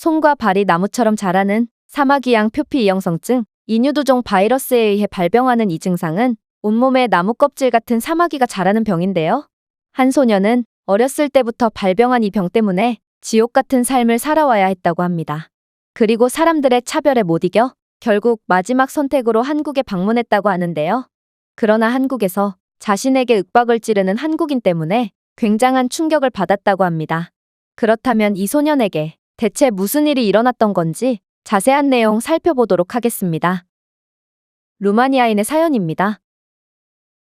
손과 발이 나무처럼 자라는 사마귀양 표피 이형성증, 인유두종 바이러스에 의해 발병하는 이 증상은 온몸에 나무 껍질 같은 사마귀가 자라는 병인데요. 한 소녀는 어렸을 때부터 발병한 이 병 때문에 지옥 같은 삶을 살아와야 했다고 합니다. 그리고 사람들의 차별에 못 이겨 결국 마지막 선택으로 한국에 방문했다고 하는데요. 그러나 한국에서 자신에게 윽박을 지르는 한국인 때문에 굉장한 충격을 받았다고 합니다. 그렇다면 이 소년에게 대체 무슨 일이 일어났던 건지 자세한 내용 살펴보도록 하겠습니다. 루마니아인의 사연입니다.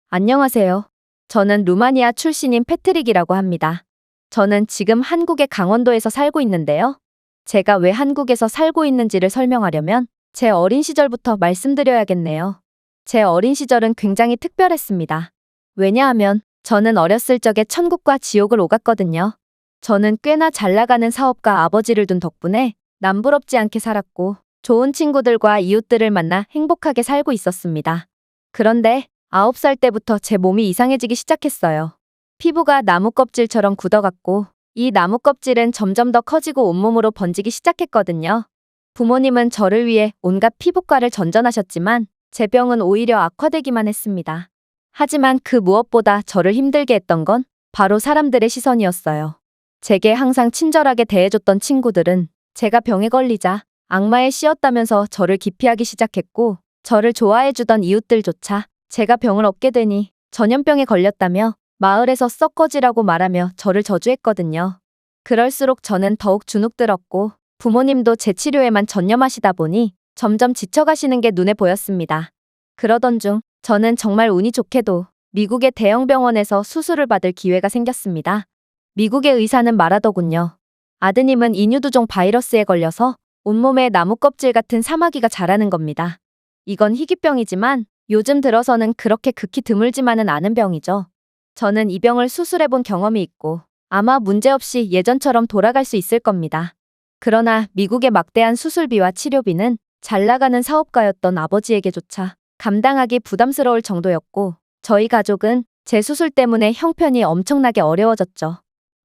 안녕하세요. 저는 루마니아 출신인 패트릭이라고 합니다. 저는 지금 한국의 강원도에서 살고 있는데요. 제가 왜 한국에서 살고 있는지를 설명하려면 제 어린 시절부터 말씀드려야겠네요. 제 어린 시절은 굉장히 특별했습니다. 왜냐하면 저는 어렸을 적에 천국과 지옥을 오갔거든요. 저는 꽤나 잘 나가는 사업가 아버지를 둔 덕분에 남부럽지 않게 살았고 좋은 친구들과 이웃들을 만나 행복하게 살고 있었습니다. 그런데 9살 때부터 제 몸이 이상해지기 시작했어요. 피부가 나무 껍질처럼 굳어갔고 이 나무 껍질은 점점 더 커지고 온몸으로 번지기 시작했거든요. 부모님은 저를 위해 온갖 피부과를 전전하셨지만 제 병은 오히려 악화되기만 했습니다. 하지만 그 무엇보다 저를 힘들게 했던 건 바로 사람들의 시선이었어요. 제게 항상 친절하게 대해줬던 친구들은 제가 병에 걸리자 악마에 씌었다면서 저를 기피하기 시작했고 저를 좋아해주던 이웃들조차 제가 병을 얻게 되니 전염병에 걸렸다며 마을에서 썩 꺼지라고 말하며 저를 저주했거든요. 그럴수록 저는 더욱 주눅들었고 부모님도 제 치료에만 전념하시다 보니 점점 지쳐가시는 게 눈에 보였습니다. 그러던 중 저는 정말 운이 좋게도 미국의 대형 병원에서 수술을 받을 기회가 생겼습니다. 미국의 의사는 말하더군요. 아드님은 인유두종 바이러스에 걸려서 온몸에 나무 껍질 같은 사마귀가 자라는 겁니다. 이건 희귀병이지만 요즘 들어서는 그렇게 극히 드물지만은 않은 병이죠. 저는 이 병을 수술해본 경험이 있고 아마 문제없이 예전처럼 돌아갈 수 있을 겁니다. 그러나 미국의 막대한 수술비와 치료비는 잘 나가는 사업가였던 아버지에게조차 감당하기 부담스러울 정도였고 저희 가족은 제 수술 때문에 형편이 엄청나게 어려워졌죠.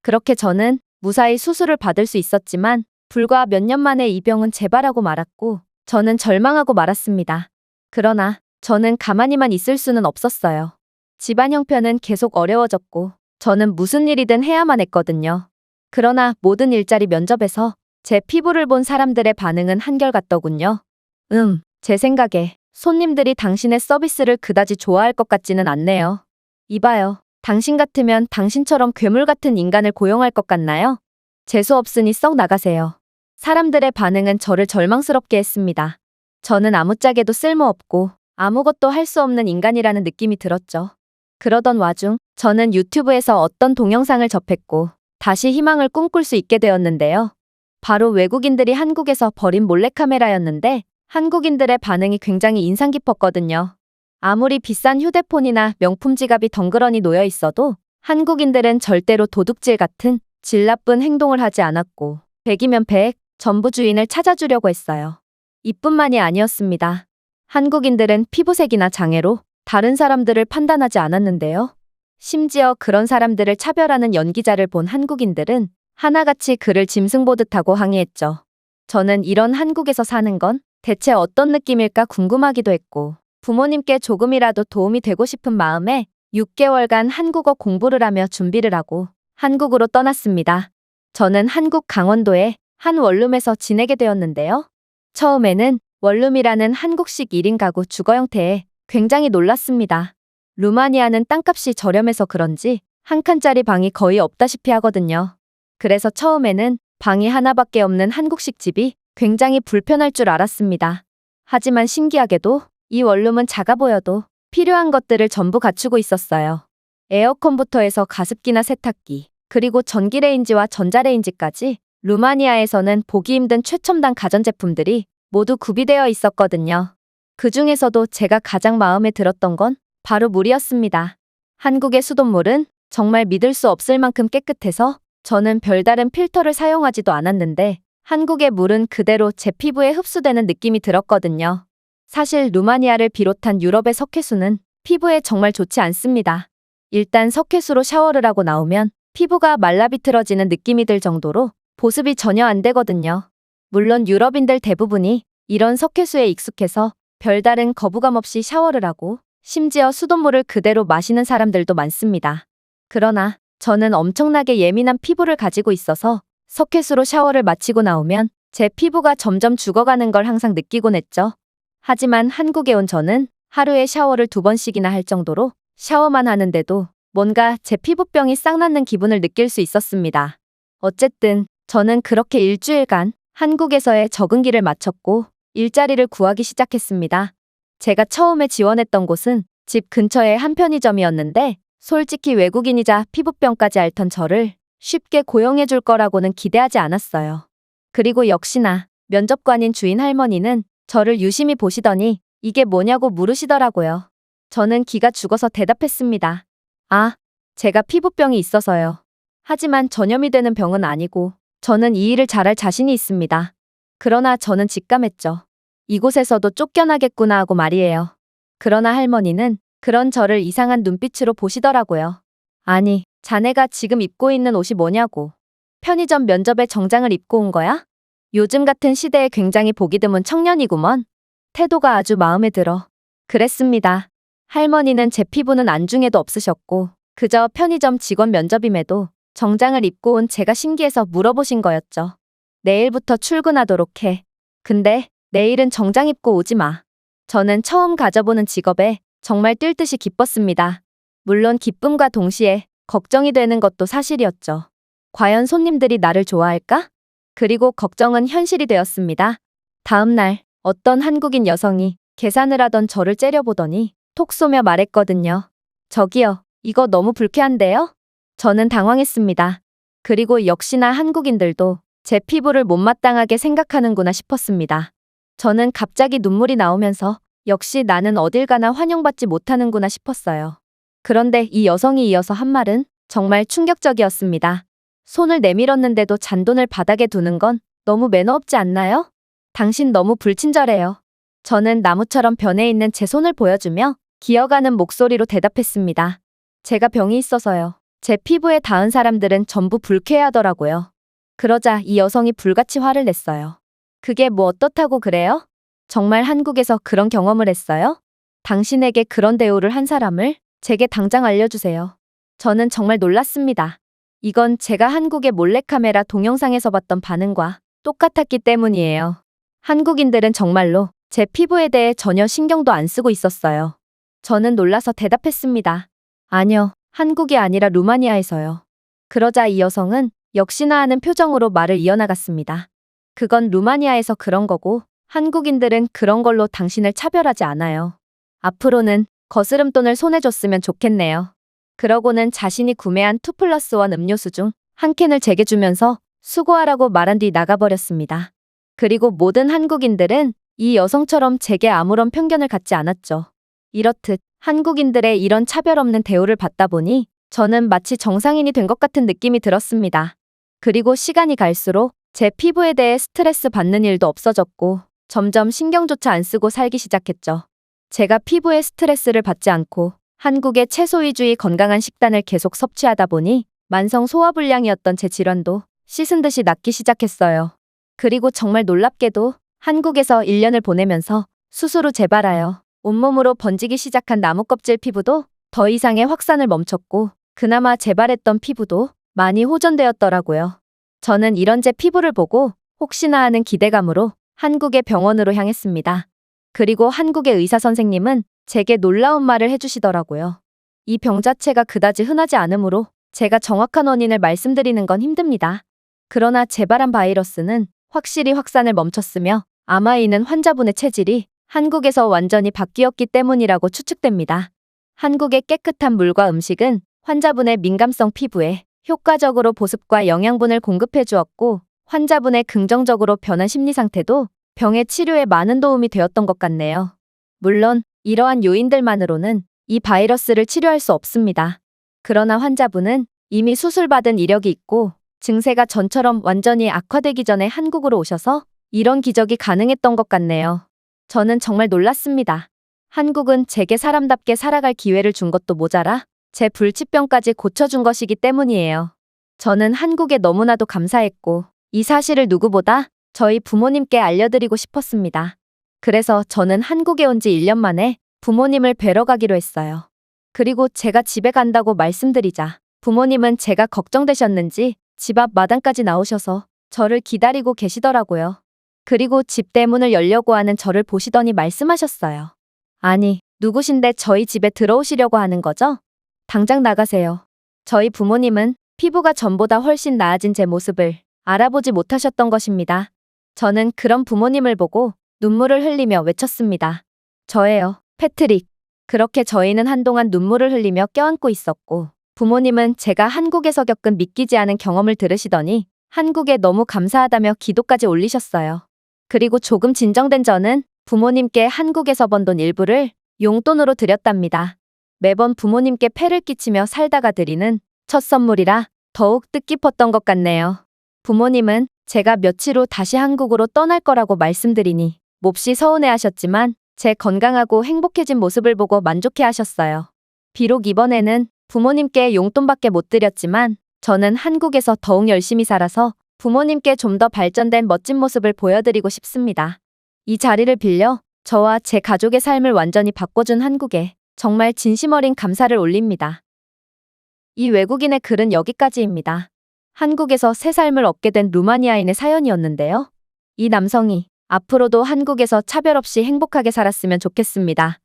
그렇게 저는 무사히 수술을 받을 수 있었지만 불과 몇 년 만에 이 병은 재발하고 말았고 저는 절망하고 말았습니다. 그러나 저는 가만히만 있을 수는 없었어요. 집안 형편은 계속 어려워졌고 저는 무슨 일이든 해야만 했거든요. 그러나 모든 일자리 면접에서 제 피부를 본 사람들의 반응은 한결같더군요. 음, 제 생각에 손님들이 당신의 서비스를 그다지 좋아할 것 같지는 않네요. 이봐요. 당신 같으면 당신처럼 괴물 같은 인간을 고용할 것 같나요? 재수 없으니 썩 나가세요. 사람들의 반응은 저를 절망스럽게 했습니다. 저는 아무짝에도 쓸모없고 아무것도 할 수 없는 인간이라는 느낌이 들었죠. 그러던 와중 저는 유튜브에서 어떤 동영상을 접했고 다시 희망을 꿈꿀 수 있게 되었는데요. 바로 외국인들이 한국에서 버린 몰래카메라였는데 한국인들의 반응이 굉장히 인상 깊었거든요. 아무리 비싼 휴대폰이나 명품 지갑이 덩그러니 놓여 있어도 한국인들은 절대로 도둑질 같은 질 나쁜 행동을 하지 않았고 100이면 100 전부 주인을 찾아주려고 했어요. 이뿐만이 아니었습니다. 한국인들은 피부색이나 장애로 다른 사람들을 판단하지 않았는데요. 심지어 그런 사람들을 차별하는 연기자를 본 한국인들은 하나같이 그를 짐승 보듯하고 항의했죠. 저는 이런 한국에서 사는 건 대체 어떤 느낌일까 궁금하기도 했고 부모님께 조금이라도 도움이 되고 싶은 마음에 6개월간 한국어 공부를 하며 준비를 하고 한국으로 떠났습니다. 저는 한국 강원도의 한 원룸에서 지내게 되었는데요. 처음에는 원룸이라는 한국식 1인 가구 주거 형태에 굉장히 놀랐습니다. 루마니아는 땅값이 저렴해서 그런지 한 칸짜리 방이 거의 없다시피 하거든요. 그래서 처음에는 방이 하나밖에 없는 한국식 집이 굉장히 불편할 줄 알았습니다. 하지만 신기하게도 이 원룸은 작아 보여도 필요한 것들을 전부 갖추고 있었어요. 에어컨부터 해서 가습기나 세탁기, 그리고 전기레인지와 전자레인지까지 루마니아에서는 보기 힘든 최첨단 가전제품들이 모두 구비되어 있었거든요. 그 중에서도 제가 가장 마음에 들었던 건 바로 물이었습니다. 한국의 수돗물은 정말 믿을 수 없을 만큼 깨끗해서 저는 별다른 필터를 사용하지도 않았는데 한국의 물은 그대로 제 피부에 흡수되는 느낌이 들었거든요. 사실 루마니아를 비롯한 유럽의 석회수는 피부에 정말 좋지 않습니다. 일단 석회수로 샤워를 하고 나오면 피부가 말라비틀어지는 느낌이 들 정도로 보습이 전혀 안 되거든요. 물론 유럽인들 대부분이 이런 석회수에 익숙해서 별다른 거부감 없이 샤워를 하고 심지어 수돗물을 그대로 마시는 사람들도 많습니다. 그러나 저는 엄청나게 예민한 피부를 가지고 있어서 석회수로 샤워를 마치고 나오면 제 피부가 점점 죽어가는 걸 항상 느끼곤 했죠. 하지만 한국에 온 저는 하루에 샤워를 두 번씩이나 할 정도로 샤워만 하는데도 뭔가 제 피부병이 싹 낫는 기분을 느낄 수 있었습니다. 어쨌든 저는 그렇게 일주일간 한국에서의 적응기를 마쳤고 일자리를 구하기 시작했습니다. 제가 처음에 지원했던 곳은 집 근처의 한 편의점이었는데 솔직히 외국인이자 피부병까지 앓던 저를 쉽게 고용해 줄 거라고는 기대하지 않았어요. 그리고 역시나 면접관인 주인 할머니는 저를 유심히 보시더니 이게 뭐냐고 물으시더라고요. 저는 기가 죽어서 대답했습니다. 아, 제가 피부병이 있어서요. 하지만 전염이 되는 병은 아니고 저는 이 일을 잘할 자신이 있습니다. 그러나 저는 직감했죠. 이곳에서도 쫓겨나겠구나 하고 말이에요. 그러나 할머니는 그런 저를 이상한 눈빛으로 보시더라고요. 아니, 자네가 지금 입고 있는 옷이 뭐냐고. 편의점 면접에 정장을 입고 온 거야? 요즘 같은 시대에 굉장히 보기 드문 청년이구먼. 태도가 아주 마음에 들어. 그랬습니다. 할머니는 제 피부는 안중에도 없으셨고, 그저 편의점 직원 면접임에도 정장을 입고 온 제가 신기해서 물어보신 거였죠. 내일부터 출근하도록 해. 근데 내일은 정장 입고 오지 마. 저는 처음 가져보는 직업에 정말 뛸 듯이 기뻤습니다. 물론 기쁨과 동시에 걱정이 되는 것도 사실이었죠. 과연 손님들이 나를 좋아할까? 그리고 걱정은 현실이 되었습니다. 다음 날 어떤 한국인 여성이 계산을 하던 저를 째려보더니 톡 쏘며 말했거든요. 저기요, 이거 너무 불쾌한데요? 저는 당황했습니다. 그리고 역시나 한국인들도 제 피부를 못마땅하게 생각하는구나 싶었습니다. 저는 갑자기 눈물이 나오면서 역시 나는 어딜 가나 환영받지 못하는구나 싶었어요. 그런데 이 여성이 이어서 한 말은 정말 충격적이었습니다. 손을 내밀었는데도 잔돈을 바닥에 두는 건 너무 매너 없지 않나요? 당신 너무 불친절해요. 저는 나무처럼 변해 있는 제 손을 보여주며 기어가는 목소리로 대답했습니다. 제가 병이 있어서요. 제 피부에 닿은 사람들은 전부 불쾌해하더라고요. 그러자 이 여성이 불같이 화를 냈어요. 그게 뭐 어떻다고 그래요? 정말 한국에서 그런 경험을 했어요? 당신에게 그런 대우를 한 사람을 제게 당장 알려주세요. 저는 정말 놀랐습니다. 이건 제가 한국의 몰래카메라 동영상에서 봤던 반응과 똑같았기 때문이에요. 한국인들은 정말로 제 피부에 대해 전혀 신경도 안 쓰고 있었어요. 저는 놀라서 대답했습니다. 아니요, 한국이 아니라 루마니아에서요. 그러자 이 여성은 역시나 하는 표정으로 말을 이어나갔습니다. 그건 루마니아에서 그런 거고 한국인들은 그런 걸로 당신을 차별하지 않아요. 앞으로는 거스름돈을 손에 줬으면 좋겠네요. 그러고는 자신이 구매한 2 플러스 1 음료수 중 한 캔을 제게 주면서 수고하라고 말한 뒤 나가버렸습니다. 그리고 모든 한국인들은 이 여성처럼 제게 아무런 편견을 갖지 않았죠. 이렇듯 한국인들의 이런 차별 없는 대우를 받다 보니 저는 마치 정상인이 된 것 같은 느낌이 들었습니다. 그리고 시간이 갈수록 제 피부에 대해 스트레스 받는 일도 없어졌고 점점 신경조차 안 쓰고 살기 시작했죠. 제가 피부에 스트레스를 받지 않고 한국의 채소 위주의 건강한 식단을 계속 섭취하다 보니 만성 소화불량이었던 제 질환도 씻은 듯이 낫기 시작했어요. 그리고 정말 놀랍게도 한국에서 1년을 보내면서 수술 후 재발하여 온몸으로 번지기 시작한 나무 껍질 피부도 더 이상의 확산을 멈췄고 그나마 재발했던 피부도 많이 호전되었더라고요. 저는 이런 제 피부를 보고 혹시나 하는 기대감으로 한국의 병원으로 향했습니다. 그리고 한국의 의사 선생님은 제게 놀라운 말을 해주시더라고요. 이 병 자체가 그다지 흔하지 않으므로 제가 정확한 원인을 말씀드리는 건 힘듭니다. 그러나 재발한 바이러스는 확실히 확산을 멈췄으며 아마 이는 환자분의 체질이 한국에서 완전히 바뀌었기 때문이라고 추측됩니다. 한국의 깨끗한 물과 음식은 환자분의 민감성 피부에 효과적으로 보습과 영양분을 공급해 주었고 환자분의 긍정적으로 변한 심리 상태도 병의 치료에 많은 도움이 되었던 것 같네요. 물론 이러한 요인들만으로는 이 바이러스를 치료할 수 없습니다. 그러나 환자분은 이미 수술받은 이력이 있고 증세가 전처럼 완전히 악화되기 전에 한국으로 오셔서 이런 기적이 가능했던 것 같네요. 저는 정말 놀랐습니다. 한국은 제게 사람답게 살아갈 기회를 준 것도 모자라 제 불치병까지 고쳐준 것이기 때문이에요. 저는 한국에 너무나도 감사했고 이 사실을 누구보다 저희 부모님께 알려드리고 싶었습니다. 그래서 저는 한국에 온 지 1년 만에 부모님을 뵈러 가기로 했어요. 그리고 제가 집에 간다고 말씀드리자 부모님은 제가 걱정되셨는지 집 앞 마당까지 나오셔서 저를 기다리고 계시더라고요. 그리고 집 대문을 열려고 하는 저를 보시더니 말씀하셨어요. 아니, 누구신데 저희 집에 들어오시려고 하는 거죠? 당장 나가세요. 저희 부모님은 피부가 전보다 훨씬 나아진 제 모습을 알아보지 못하셨던 것입니다. 저는 그런 부모님을 보고 눈물을 흘리며 외쳤습니다. 저예요, 패트릭. 그렇게 저희는 한동안 눈물을 흘리며 껴안고 있었고, 부모님은 제가 한국에서 겪은 믿기지 않은 경험을 들으시더니 한국에 너무 감사하다며 기도까지 올리셨어요. 그리고 조금 진정된 저는 부모님께 한국에서 번 돈 일부를 용돈으로 드렸답니다. 매번 부모님께 폐를 끼치며 살다가 드리는 첫 선물이라 더욱 뜻깊었던 것 같네요. 부모님은 제가 며칠 후 다시 한국으로 떠날 거라고 말씀드리니 몹시 서운해 하셨지만 제 건강하고 행복해진 모습을 보고 만족해 하셨어요. 비록 이번에는 부모님께 용돈밖에 못 드렸지만 저는 한국에서 더욱 열심히 살아서 부모님께 좀 더 발전된 멋진 모습을 보여드리고 싶습니다. 이 자리를 빌려 저와 제 가족의 삶을 완전히 바꿔준 한국에 정말 진심 어린 감사를 올립니다. 이 외국인의 글은 여기까지입니다. 한국에서 새 삶을 얻게 된 루마니아인의 사연이었는데요. 이 남성이 앞으로도 한국에서 차별 없이 행복하게 살았으면 좋겠습니다.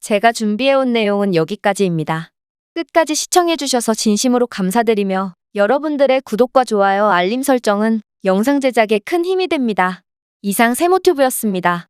제가 준비해온 내용은 여기까지입니다. 끝까지 시청해주셔서 진심으로 감사드리며 여러분들의 구독과 좋아요, 알림 설정은 영상 제작에 큰 힘이 됩니다. 이상 세모튜브였습니다.